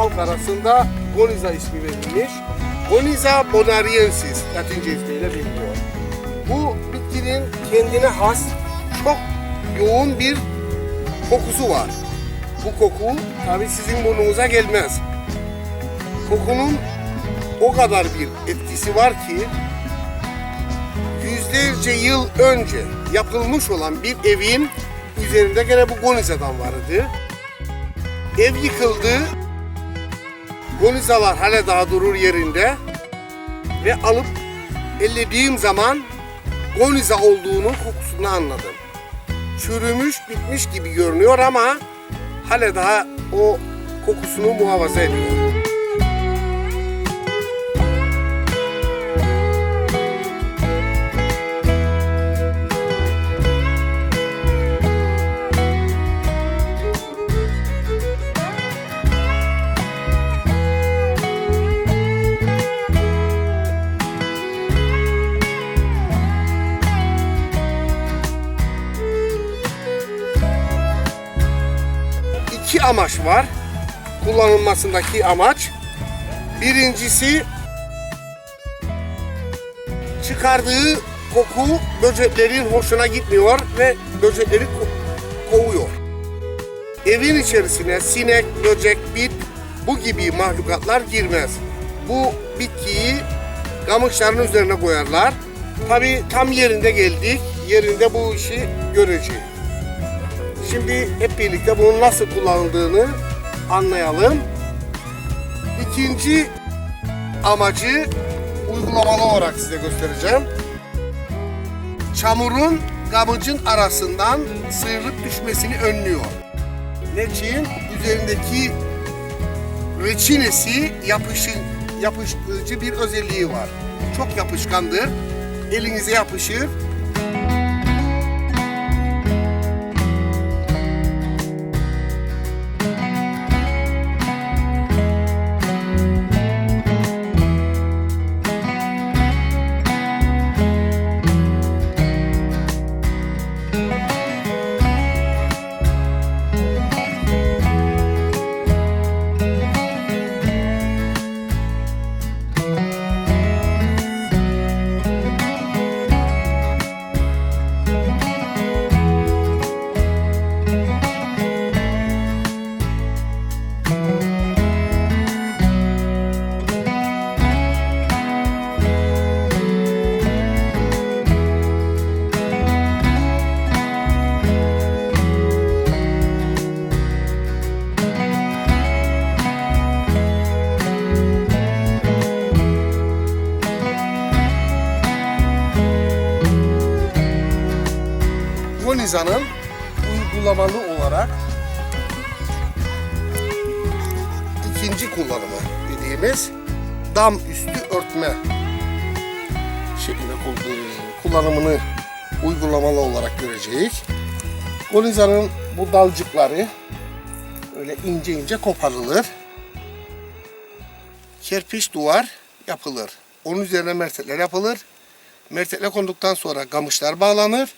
Halk arasında Goniza ismi verilmiş. Goniza bonariensis Latince ismiyle biliniyor. Bu bitkinin kendine has çok yoğun bir kokusu var. Bu koku tabi sizin burnunuza gelmez. Kokunun o kadar bir etkisi var ki yüzlerce yıl önce yapılmış olan bir evin üzerinde gene bu Goniza'dan vardı. Ev yıkıldı. Gonizalar hala daha durur yerinde. Ve alıp ellediğim zaman Goniza olduğunu kokusunu anladım. Çürümüş, bitmiş gibi görünüyor ama hala daha o kokusunu muhafaza ediyor. Amaç var. Kullanılmasındaki amaç. Birincisi çıkardığı koku böceklerin hoşuna gitmiyor ve böcekleri ko- kovuyor. Evin içerisine sinek, böcek, bit bu gibi mahlukatlar girmez. Bu bitkiyi kamışların üzerine koyarlar. Tabi tam yerinde geldik. Yerinde bu işi göreceğiz. Şimdi hep birlikte bunun nasıl kullanıldığını anlayalım. İkinci amacı uygulamalı olarak size göstereceğim. Çamurun gamıcın arasından sıyrılıp düşmesini önlüyor. Neçin üzerindeki reçinesi yapışın, yapıştırıcı bir özelliği var. Çok yapışkandır. Elinize yapışır. Goniza'nın uygulamalı olarak ikinci kullanımı dediğimiz dam üstü örtme şeklinde kul- kullanımını uygulamalı olarak göreceğiz. Goniza'nın bu dalcıkları öyle ince ince koparılır. Kerpiç duvar yapılır. Onun üzerine mertekler yapılır. Mertekler konduktan sonra gamışlar bağlanır.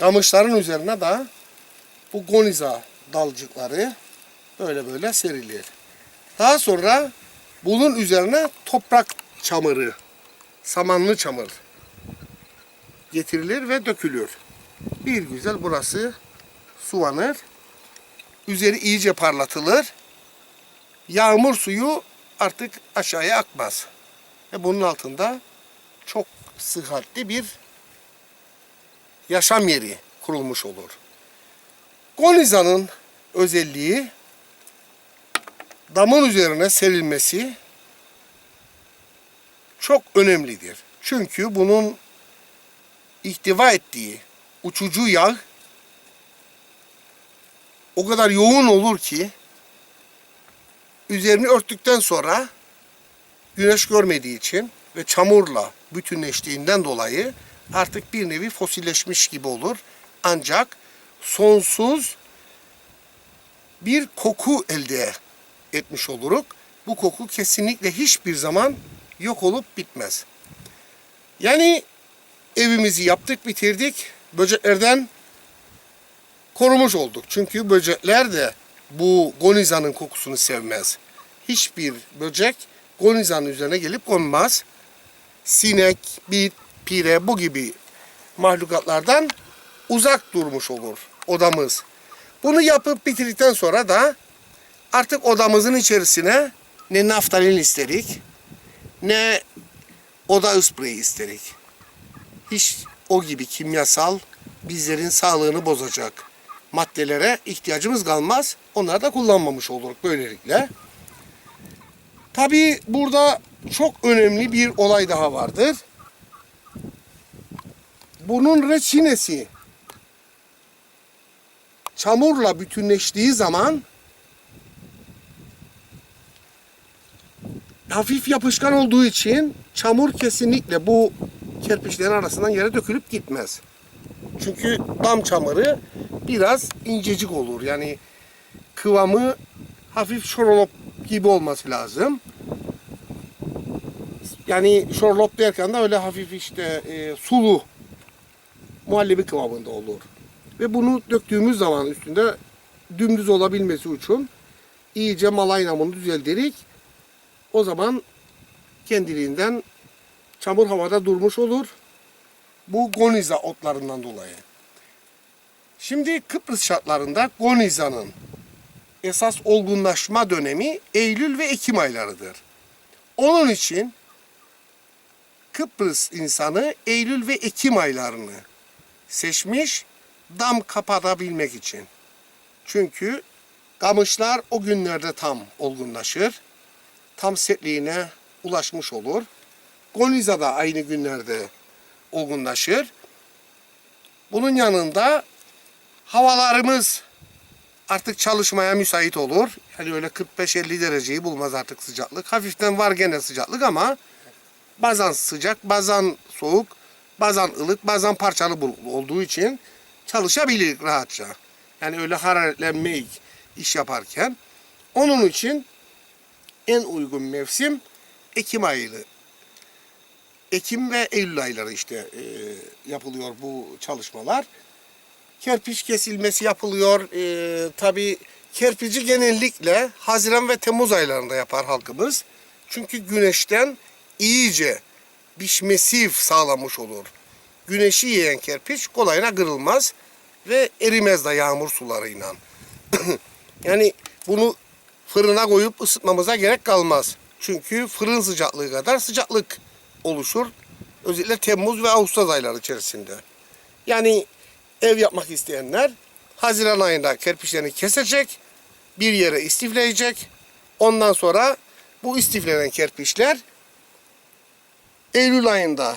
Gamışların üzerine de bu goniza dalcıkları böyle böyle serilir. Daha sonra bunun üzerine toprak çamırı, samanlı çamur getirilir ve dökülür. Bir güzel burası suvanır. Üzeri iyice parlatılır. Yağmur suyu artık aşağıya akmaz. Ve bunun altında çok sıhhatli bir yaşam yeri kurulmuş olur. Goniza'nın özelliği damın üzerine serilmesi çok önemlidir. Çünkü bunun ihtiva ettiği uçucu yağ o kadar yoğun olur ki üzerini örttükten sonra güneş görmediği için ve çamurla bütünleştiğinden dolayı artık bir nevi fosilleşmiş gibi olur. Ancak sonsuz bir koku elde etmiş oluruk. Bu koku kesinlikle hiçbir zaman yok olup bitmez. Yani evimizi yaptık, bitirdik. Böceklerden korumuş olduk. Çünkü böcekler de bu gonizanın kokusunu sevmez. Hiçbir böcek gonizanın üzerine gelip konmaz. Sinek, bit, pire bu gibi mahlukatlardan uzak durmuş olur odamız. Bunu yapıp bitirdikten sonra da artık odamızın içerisine ne naftalin isterik ne oda spreyi isterik. Hiç o gibi kimyasal bizlerin sağlığını bozacak maddelere ihtiyacımız kalmaz. Onları da kullanmamış oluruz böylelikle. Tabii burada çok önemli bir olay daha vardır. Bunun reçinesi çamurla bütünleştiği zaman hafif yapışkan olduğu için çamur kesinlikle bu kerpiçlerin arasından yere dökülüp gitmez. Çünkü dam çamuru biraz incecik olur. Yani kıvamı hafif şorolop gibi olması lazım. Yani şorlop derken de öyle hafif işte e, sulu muhallebi kıvamında olur. Ve bunu döktüğümüz zaman üstünde dümdüz olabilmesi için iyice malayla bunu düzelterek o zaman kendiliğinden çamur havada durmuş olur. Bu goniza otlarından dolayı. Şimdi Kıbrıs şartlarında gonizanın esas olgunlaşma dönemi Eylül ve Ekim aylarıdır. Onun için Kıbrıs insanı Eylül ve Ekim aylarını seçmiş dam kapatabilmek için. Çünkü kamışlar o günlerde tam olgunlaşır. Tam sertliğine ulaşmış olur. Goniza da aynı günlerde olgunlaşır. Bunun yanında havalarımız artık çalışmaya müsait olur. Yani öyle 45-50 dereceyi bulmaz artık sıcaklık. Hafiften var gene sıcaklık ama bazen sıcak, bazen soğuk, bazen ılık, bazen parçalı olduğu için çalışabilir rahatça. Yani öyle hararetlenmeyik iş yaparken. Onun için en uygun mevsim Ekim ayı. Ekim ve Eylül ayları işte e, yapılıyor bu çalışmalar. Kerpiç kesilmesi yapılıyor. E, Tabi kerpici genellikle Haziran ve Temmuz aylarında yapar halkımız. Çünkü güneşten iyice pişmesi sağlamış olur. Güneşi yiyen kerpiç kolayına kırılmaz ve erimez de yağmur sularıyla. yani bunu fırına koyup ısıtmamıza gerek kalmaz. Çünkü fırın sıcaklığı kadar sıcaklık oluşur. Özellikle Temmuz ve Ağustos ayları içerisinde. Yani ev yapmak isteyenler Haziran ayında kerpiçlerini kesecek, bir yere istifleyecek. Ondan sonra bu istiflenen kerpiçler Eylül ayında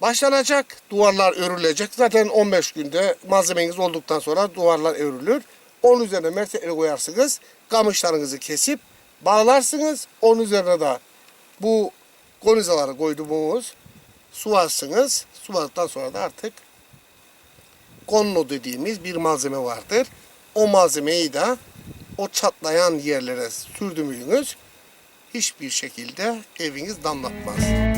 başlanacak. Duvarlar örülecek. Zaten 15 günde malzemeniz olduktan sonra duvarlar örülür. Onun üzerine mertebeleri koyarsınız. Kamışlarınızı kesip bağlarsınız. Onun üzerine de bu gonizaları koyduğumuz suvarsınız. Suvadıktan sonra da artık konno dediğimiz bir malzeme vardır. O malzemeyi de o çatlayan yerlere sürdüğünüz hiçbir şekilde eviniz damlatmaz.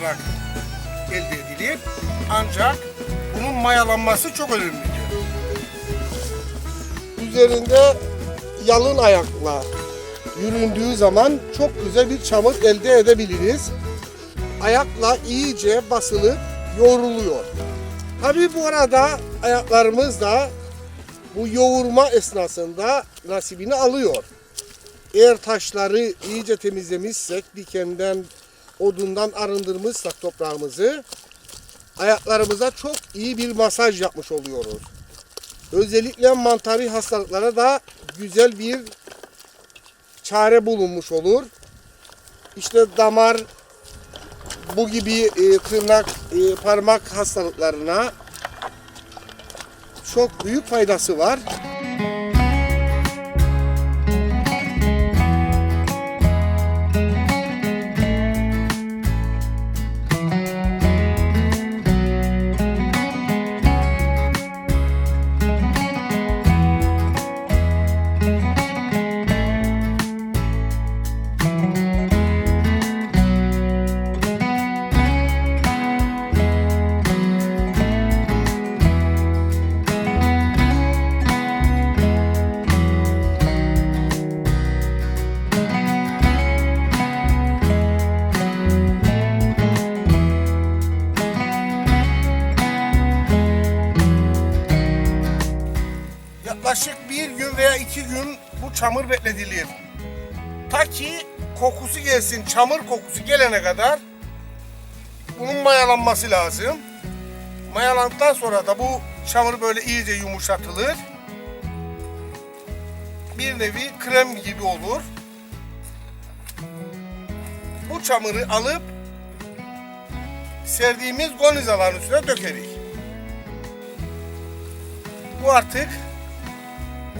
Karıştırılarak elde edilir. Ancak bunun mayalanması çok önemlidir. Üzerinde yalın ayakla yüründüğü zaman çok güzel bir çamur elde edebiliriz. Ayakla iyice basılıp yoğruluyor. Tabii bu arada ayaklarımız da bu yoğurma esnasında nasibini alıyor. Eğer taşları iyice temizlemişsek, dikenden, odundan arındırmışsak toprağımızı, ayaklarımıza çok iyi bir masaj yapmış oluyoruz. Özellikle mantari hastalıklara da güzel bir çare bulunmuş olur. İşte damar, bu gibi e, tırnak, e, parmak hastalıklarına çok büyük faydası var. Yaklaşık bir gün veya iki gün bu çamur bekletilir. Ta ki kokusu gelsin, çamur kokusu gelene kadar bunun mayalanması lazım. Mayalandıktan sonra da bu çamur böyle iyice yumuşatılır. Bir nevi krem gibi olur. Bu çamuru alıp serdiğimiz gonizaların üstüne dökeriz. Bu artık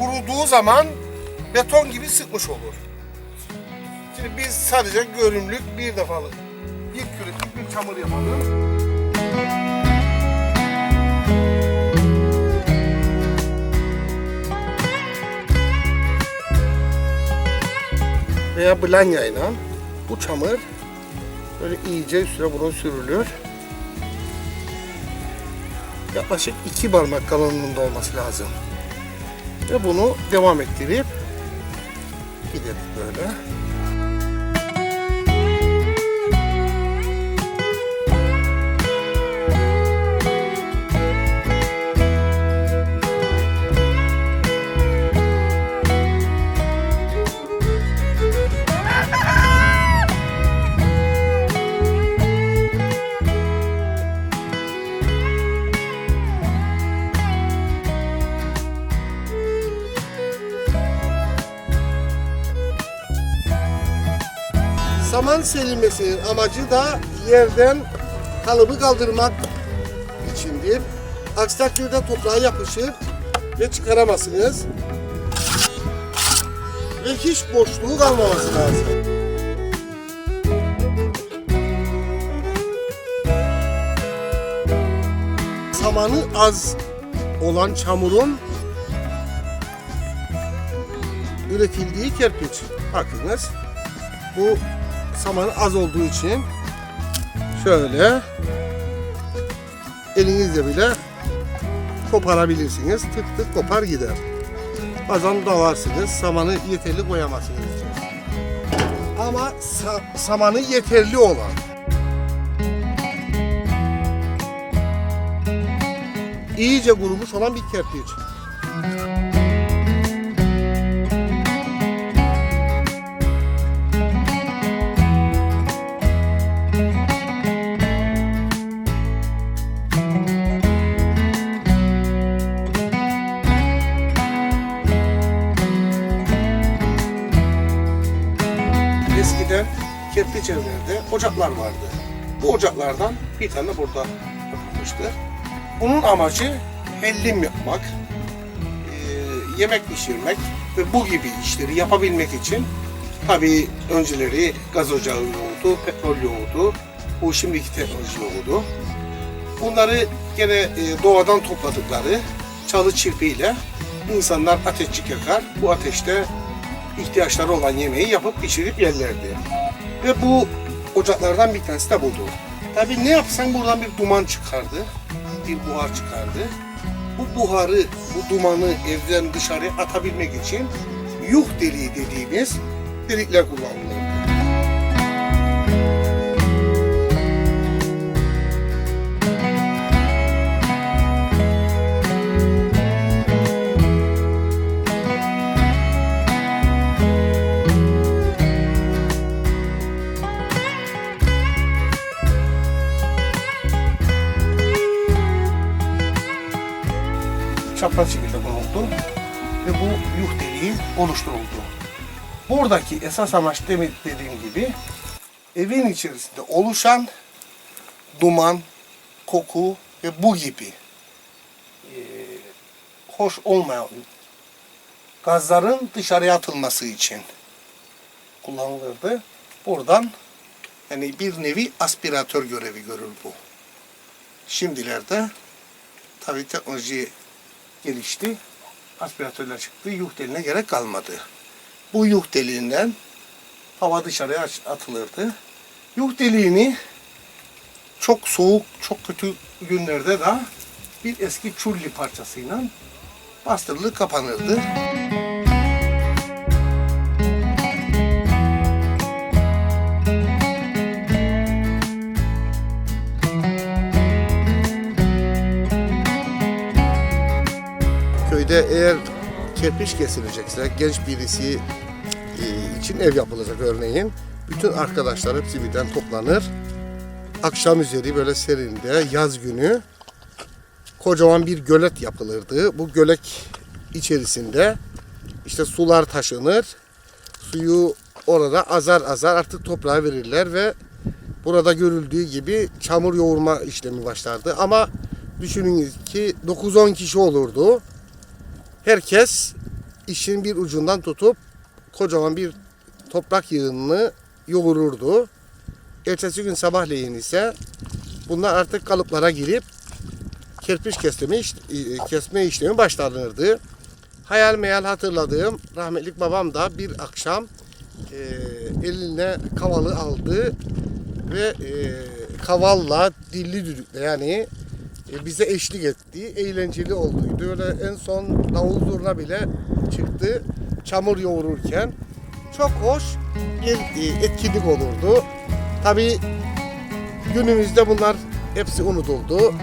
kuruduğu zaman beton gibi sıkmış olur. Şimdi biz sadece görünümlük bir defalık bir küretik bir çamur yapalım. Veya blanya ile bu çamur böyle iyice üstüne bunu sürülür. Yaklaşık iki parmak kalınlığında olması lazım. Ve bunu devam ettirip gidelim böyle. Saman serilmesinin amacı da yerden kalıbı kaldırmak içindir. Aksi takdirde toprağa yapışır ve çıkaramazsınız. Ve hiç boşluğu kalmaması lazım. Samanı az olan çamurun üretildiği kerpiç. Bakınız bu samanı az olduğu için şöyle elinizle bile koparabilirsiniz. Tık tık kopar gider. Bazen dalarsınız. Samanı yeterli koyamazsınız. Ama sa- samanı yeterli olan iyice kurumuş olan bir kerpiç. Kerpiç evlerde ocaklar vardı. Bu ocaklardan bir tane burada yapılmıştır. Bunun amacı hellim yapmak, eee, yemek pişirmek ve bu gibi işleri yapabilmek için tabii önceleri gaz ocağı yoğurdu, petrol yoğurdu, bu şimdiki teknoloji yoğurdu. Bunları gene e, doğadan topladıkları çalı çirpiyle insanlar ateşçik yakar. Bu ateşte ihtiyaçları olan yemeği yapıp pişirip yerlerdi. Ve bu ocaklardan bir tanesi de budur. Tabi ne yapsan buradan bir duman çıkardı. Bir buhar çıkardı. Bu buharı, bu dumanı evden dışarı atabilmek için yuh deliği dediğimiz delikler kullanılırdı. Çapraz şekilde konuldu ve bu yuh deliği oluşturuldu. Buradaki esas amaç dediğim gibi evin içerisinde oluşan duman, koku ve bu gibi e, hoş olmayan gazların dışarıya atılması için kullanılırdı. Buradan yani bir nevi aspiratör görevi görür bu. Şimdilerde tabii teknoloji gelişti. Aspiratörler çıktı. Yuh deliğine gerek kalmadı. Bu yuh deliğinden hava dışarıya atılırdı. Yuh deliğini çok soğuk, çok kötü günlerde de bir eski çulli parçasıyla bastırılıp kapanırdı. Eğer kerpiç kesilecekse genç birisi e, için ev yapılacak örneğin. Bütün arkadaşlar hepsi birden toplanır. Akşam üzeri böyle serinde yaz günü kocaman bir gölet yapılırdı. Bu gölet içerisinde işte sular taşınır. Suyu orada azar azar artık toprağa verirler ve burada görüldüğü gibi çamur yoğurma işlemi başlardı. Ama düşünün ki 9-10 kişi olurdu herkes işin bir ucundan tutup kocaman bir toprak yığınını yoğururdu. Ertesi gün sabahleyin ise bunlar artık kalıplara girip kerpiç kesme, e, kesme işlemi başlanırdı. Hayal meyal hatırladığım rahmetlik babam da bir akşam e, eline kavalı aldı ve e, kavalla dilli düdükle yani bize eşlik etti. Eğlenceli olduydu. Öyle en son davul zurna bile çıktı. Çamur yoğururken. Çok hoş bir e, etkinlik olurdu. Tabii günümüzde bunlar hepsi unutuldu.